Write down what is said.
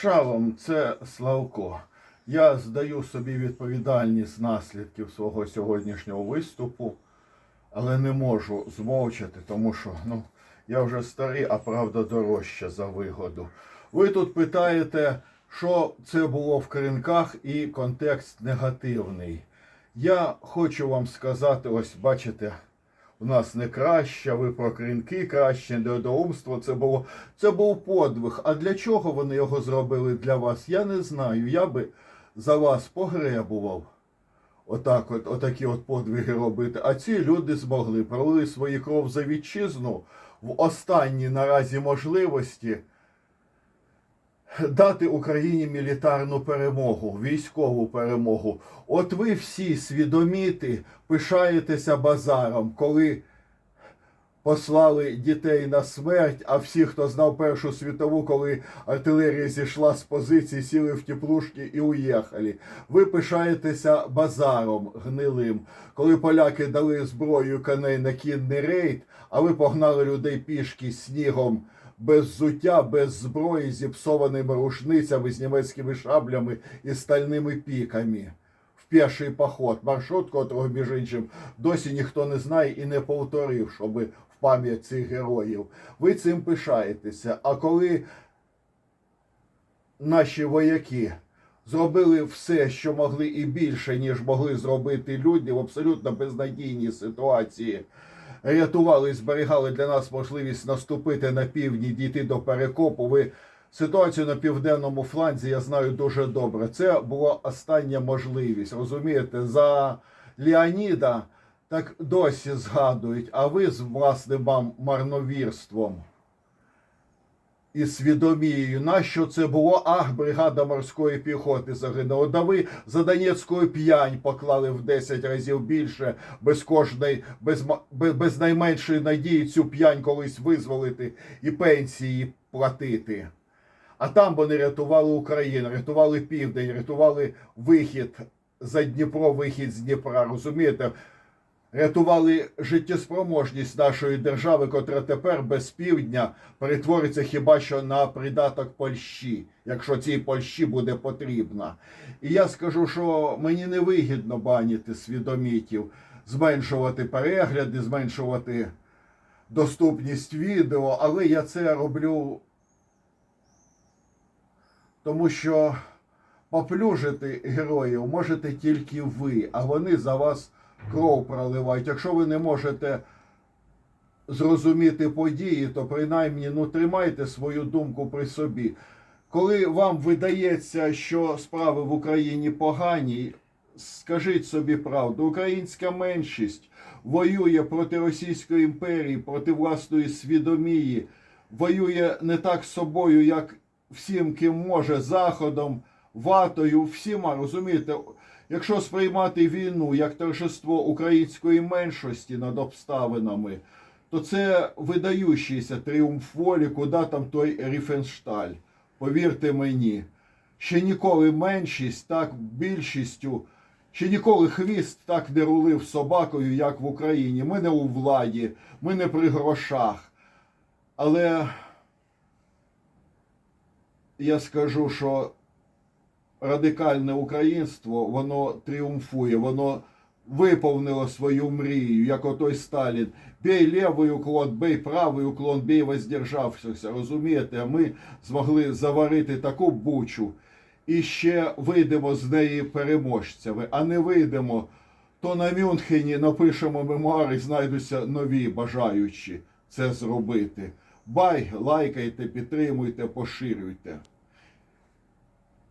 Шалом, це Славко. Я здаю собі відповідальність наслідків свого сьогоднішнього виступу, але не можу змовчати, тому що ну, я вже старий, а правда дорожча за вигоду. Ви тут питаєте, що це було в кринках і контекст негативний. Я хочу вам сказати, ось бачите, у нас не краще, ви про кринки краще, недоумство. Це було це був подвиг. А для чого вони його зробили для вас? Я не знаю. Я би за вас погребував. Отак, от, отакі от подвиги робити. А ці люди змогли пролили свою кров за вітчизну в останній наразі можливості дати Україні мілітарну перемогу, військову перемогу. От ви всі свідоміти пишаєтеся базаром, коли послали дітей на смерть, а всі, хто знав Першу світову, коли артилерія зійшла з позицій, сіли в теплушки і уїхали. Ви пишаєтеся базаром гнилим, коли поляки дали зброю коней на кінний рейд, а ви погнали людей пішки снігом. Без зуття, без зброї, зіпсованими рушницями з німецькими шаблями і стальними піками в піший поход. Маршрут, котрого, між іншим, досі ніхто не знає і не повторив, щоб в пам'ять цих героїв. Ви цим пишаєтеся. А коли наші вояки зробили все, що могли і більше, ніж могли зробити люди в абсолютно безнадійній ситуації, рятували і зберігали для нас можливість наступити на півдні, дійти до перекопу. Ви ситуацію на південному фланзі я знаю дуже добре. Це була остання можливість. Розумієте, за Леоніда так досі згадують, а ви з власним марновірством і свідомією, нащо це було? Ах, бригада морської піхоти загинула. Да ви за Донецькою п'янь поклали в 10 разів більше, без кожної, без, без найменшої надії цю п'янь колись визволити і пенсії платити. А там вони рятували Україну, рятували південь, рятували вихід за Дніпро, вихід з Дніпра. Розумієте? Рятували життєспроможність нашої держави, котра тепер без півдня перетвориться хіба що на придаток Польщі, якщо цій Польщі буде потрібна. І я скажу, що мені не вигідно банити свідомітів, зменшувати перегляди, зменшувати доступність відео, але я це роблю тому що поплюжити героїв можете тільки ви, а вони за вас кров проливають. Якщо ви не можете зрозуміти події, то принаймні ну, тримайте свою думку при собі. Коли вам видається, що справи в Україні погані, скажіть собі правду, українська меншість воює проти Російської імперії, проти власної свідомії, воює не так з собою, як всім, ким може, заходом, ватою, всіма, розумієте, якщо сприймати війну як торжество української меншості над обставинами, то це видаючийся тріумф волі, куди там той Ріфеншталь. Повірте мені, ще ніколи меншість так більшістю, ще ніколи хвіст так не рулив собакою, як в Україні. Ми не у владі, ми не при грошах. Але я скажу, що радикальне українство, воно тріумфує, воно виповнило свою мрію, як отой Сталін. Бей лівий уклон, бей правий уклон, бей воздержався. Розумієте, ми змогли заварити таку бучу і ще вийдемо з неї переможцями, а не вийдемо. То на Мюнхені напишемо мемуари, знайдуться нові бажаючі це зробити. Бай, лайкайте, підтримуйте, поширюйте.